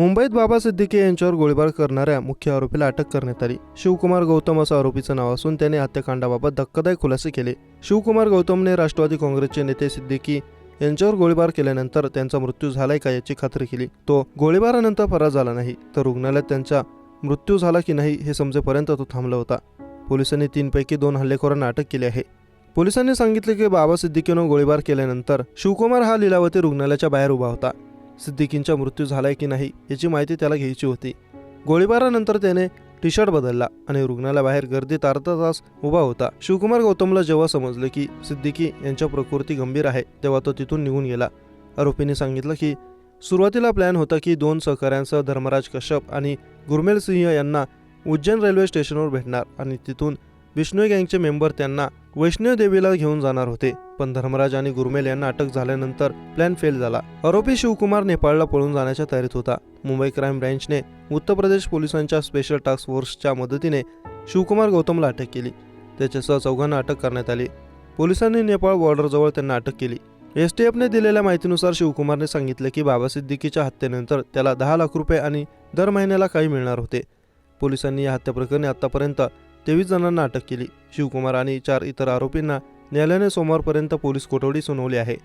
मुंबईत बाबा सिद्दीकी यांच्यावर गोळीबार करणाऱ्या मुख्य आरोपीला अटक करण्यात आली. शिवकुमार गौतम असं आरोपीचं नाव असून त्याने हत्याकांडाबाबत धक्कादायक खुलासे केले. शिवकुमार गौतमने राष्ट्रवादी काँग्रेसचे नेते सिद्दीकी यांच्यावर गोळीबार केल्यानंतर त्यांचा मृत्यू झालाय का याची खात्री केली. तो गोळीबारानंतर फरार झाला नाही तर रुग्णालयात त्यांचा मृत्यू झाला की नाही हे समजेपर्यंत तो थांबला होता. पोलिसांनी तीनपैकी दोन हल्लेखोरांना अटक केली आहे. पोलिसांनी सांगितले की बाबा सिद्दीकीनं गोळीबार केल्यानंतर शिवकुमार हा लिलावती रुग्णालयाच्या बाहेर उभा होता. सिद्दीकींचा मृत्यू झालाय की नाही याची माहिती त्याला घ्यायची होती. गोळीबारानंतर त्याने टी शर्ट बदलला आणि रुग्णालयाबाहेर गर्दीत अर्धा तास उभा होता. शिवकुमार गौतमला जेव्हा समजले की सिद्दीकी यांच्या प्रकृती गंभीर आहे तेव्हा तो तिथून निघून गेला. आरोपीने सांगितलं की सुरुवातीला प्लॅन होता की दोन सहकाऱ्यांसह धर्मराज कश्यप आणि गुरमेल सिंह यांना उज्जैन रेल्वे स्टेशनवर भेटणार आणि तिथून विष्णू गँगचे मेंबर त्यांना वैष्णव देवीला घेऊन जाणार होते पण धर्मराज आणि गुरमेल यांना अटक झाल्यानंतर प्लॅन फेल झाला. आरोपी शिवकुमार नेपाळला पळून जाण्याच्या तयारीत होता. मुंबई क्राईम ब्रँचने उत्तर प्रदेश पोलिसांच्या स्पेशल टास्क फोर्सच्या मदतीने शिवकुमार गौतमला अटक केली. त्याच्यासह चौघांना अटक करण्यात आली. पोलिसांनी नेपाळ बॉर्डरजवळ त्यांना अटक केली. एस टी एफने दिलेल्या माहितीनुसार शिवकुमारने सांगितले की बाबा सिद्दीकीच्या हत्येनंतर त्याला दहा लाख रुपये आणि दर महिन्याला काही मिळणार होते. पोलिसांनी या हत्येप्रकरणी आतापर्यंत तेवीस जणांना अटक केली. शिवकुमार आणि चार इतर आरोपींना न्यायालयाने सोमवारपर्यंत पोलीस कोठडी सुनावली आहे.